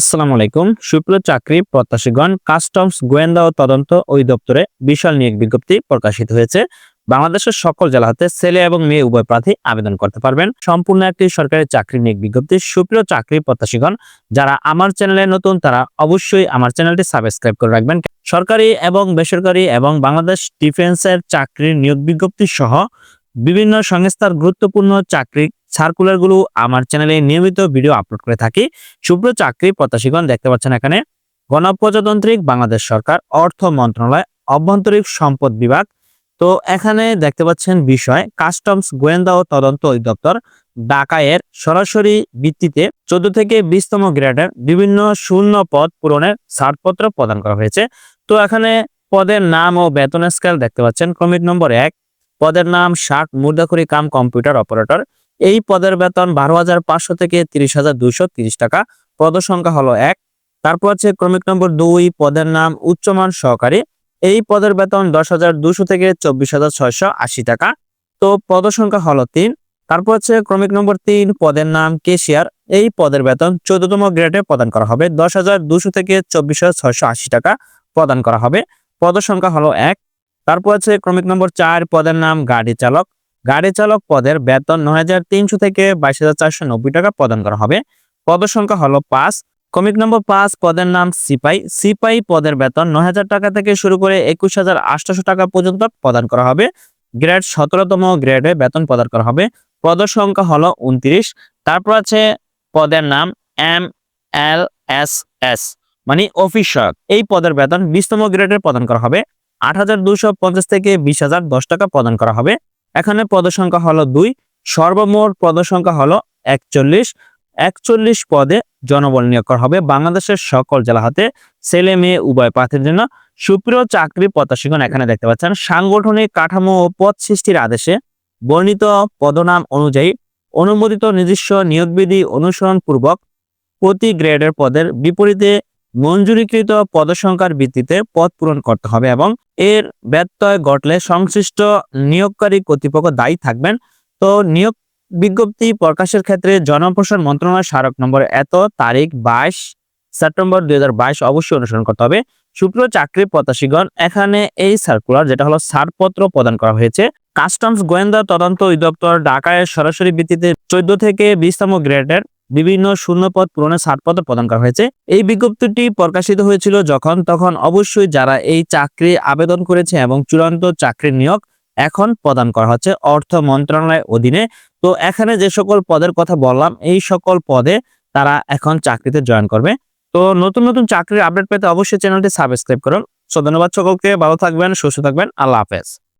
আসসালামু আলাইকুম। সুপ্রিয় চাকরি প্রত্যাশীগণ, কাস্টমস, গোয়েন্দা ও তদন্ত ওই দপ্তরে বিশাল নিয়োগ বিজ্ঞপ্তি প্রকাশিত হয়েছে। বাংলাদেশের সকল জেলা জেলাতে ছেলে এবং মেয়ে উভয় প্রার্থী আবেদন করতে পারবেন। সম্পূর্ণ একটি সরকারি চাকরি নিয়োগ বিজ্ঞপ্তি। সুপ্রিয় চাকরি প্রত্যাশীগণ, যারা আমার চ্যানেলে নতুন, তারা অবশ্যই আমার চ্যানেলটি সাবস্ক্রাইব করে রাখবেন। সরকারি এবং বেসরকারি এবং বাংলাদেশ ডিফেন্সের চাকরির নিয়োগ বিজ্ঞপ্তি সহ বিভিন্ন সংস্থার গুরুত্বপূর্ণ চাকরি সার্কুলারগুলো আমার চ্যানেলে নিয়মিত ভিডিও আপলোড করে থাকি। শুভ্র চাকরি প্রত্যাশীগণ, দেখতে পাচ্ছেন এখানে গণপ্রজাতান্ত্রিক বাংলাদেশ সরকার, অর্থ মন্ত্রণালয়, অভ্যন্তরীণ সম্পদ বিভাগ। তো এখানে দেখতে পাচ্ছেন বিষয় কাস্টমস গোয়েন্দা ও তদন্ত অধিদপ্তর ডাকায়ের সরাসরি ভিত্তিতে চোদ্দ থেকে বিশতম গ্রেডের বিভিন্ন শূন্য পদ পূরণের ছাড়পত্র প্রদান করা হয়েছে। তো এখানে পদের নাম ও বেতন স্কেল দেখতে পাচ্ছেন। কমিট নম্বর এক, পদের নাম ষাট মুদ্রাখড়ি কাম কম্পিউটার অপারেটর। এই পদের বেতন বারো হাজার পাঁচশো থেকে তিরিশ হাজার দুইশো তিরিশ টাকা। পদ সংখ্যা হলো এক। তারপর হচ্ছে ক্রমিক নম্বর দুই, পদের নাম উচ্চমান সহকারী। এই পদের বেতন দশ হাজার দুশো থেকে চব্বিশ হাজার ছয়শো আশি টাকা। তো পদ সংখ্যা হলো তিন। তারপর হচ্ছে ক্রমিক নম্বর তিন, পদের নাম কেশিয়ার। এই পদের বেতন চোদ্দতম গ্রেডে প্রদান করা হবে। দশ হাজার দুশো থেকে চব্বিশ হাজার ছয়শো আশি টাকা প্রদান করা হবে। পদ সংখ্যা হলো এক। তারপর আছে ক্রমিক নম্বর চার, পদের নাম গাড়ি চালক। গাড়ি চালক পদের বেতন নয় হাজার তিনশো থেকে বাইশ হাজার চারশো নব্বই টাকা প্রদান করা হবে। পদ সংখ্যা হলো পাঁচ। কমিক নম্বর পাঁচ পদের নাম সিপাই। সিপাই পদের বেতন নয় হাজার টাকা থেকে শুরু করে একুশ হাজার আটশোশো টাকা পর্যন্ত প্রদান করা হবে। গ্রেড সতেরোতম গ্রেডে বেতন প্রদান করা হবে। পদ সংখ্যা হলো উনত্রিশ। তারপর আছে পদের নাম এম এল এস এস মানে অফিসার এই পদের বেতন বিশতম গ্রেডে প্রদান করা হবে। আট হাজার দুশো পঞ্চাশ থেকে বিশ হাজার দশ টাকা প্রদান করা হবে। এখানে পদ সংখ্যা হলো দুই, সর্বমোট পদ সংখ্যা হলো একচল্লিশ। একচল্লিশ পদে জনবল নিয়োগ করা হবে বাংলাদেশের সকল জেলা হাতে ছেলে, মেয়ে, উভয় প্রার্থীর জন্য। সুপ্রিয় চাকরি প্রত্যাশীগণ, এখানে দেখতে পাচ্ছেন, সাংগঠনিক কাঠামো ও পদ সৃষ্টির আদেশে বর্ণিত পদনাম অনুযায়ী অনুমোদিত নিজস্ব নিয়োগবিধি অনুসরণ পূর্বক প্রতি গ্রেডের পদের বিপরীতে মঞ্জুরিকৃত পদসংখ্যার ভিত্তিতে পদ পূরণ করতে হবে এবং এর ব্যত্যয় ঘটলে সংশ্লিষ্ট নিয়োগকারী কর্তৃপক্ষ দায়ী থাকবেন। তো নিয়োগ বিজ্ঞপ্তি প্রকাশের ক্ষেত্রে জনপ্রশাসন মন্ত্রণালয় স্মারক নম্বর এত, তারিখ বাইশ সেপ্টেম্বর দুই হাজার বাইশ অবশ্যই অনুসরণ করতে হবে। সুপ্রিয় চাকরি প্রত্যাশীগণ, এখানে এই সার্কুলার যেটা হলো ছাড়পত্র প্রদান করা হয়েছে। কাস্টমস গোয়েন্দা তদন্ত অধিদপ্তর ঢাকায় সরাসরি ভিত্তিতে চোদ্দ থেকে বিশতম গ্রেডের বিভিন্ন শূন্যপদ পূরণের ছাড়পত্র প্রদান করা হয়েছে। এই বিজ্ঞপ্তিটি প্রকাশিত হয়েছিল যখন, তখন অবশ্যই যারা এই চাকরি আবেদন করেছে এবং চূড়ান্ত চাকরির নিয়োগ এখন প্রদান করা হচ্ছে অর্থ মন্ত্রণালয়ের অধীনে। তো এখানে যে সকল পদের কথা বললাম, এই সকল পদে তারা এখন চাকরিতে জয়েন করবে। তো নতুন নতুন চাকরির আপডেট পেতে অবশ্যই চ্যানেলটি সাবস্ক্রাইব করুন। সো ধন্যবাদ সকলকে, ভালো থাকবেন, সুস্থ থাকবেন, আল্লাহ হাফেজ।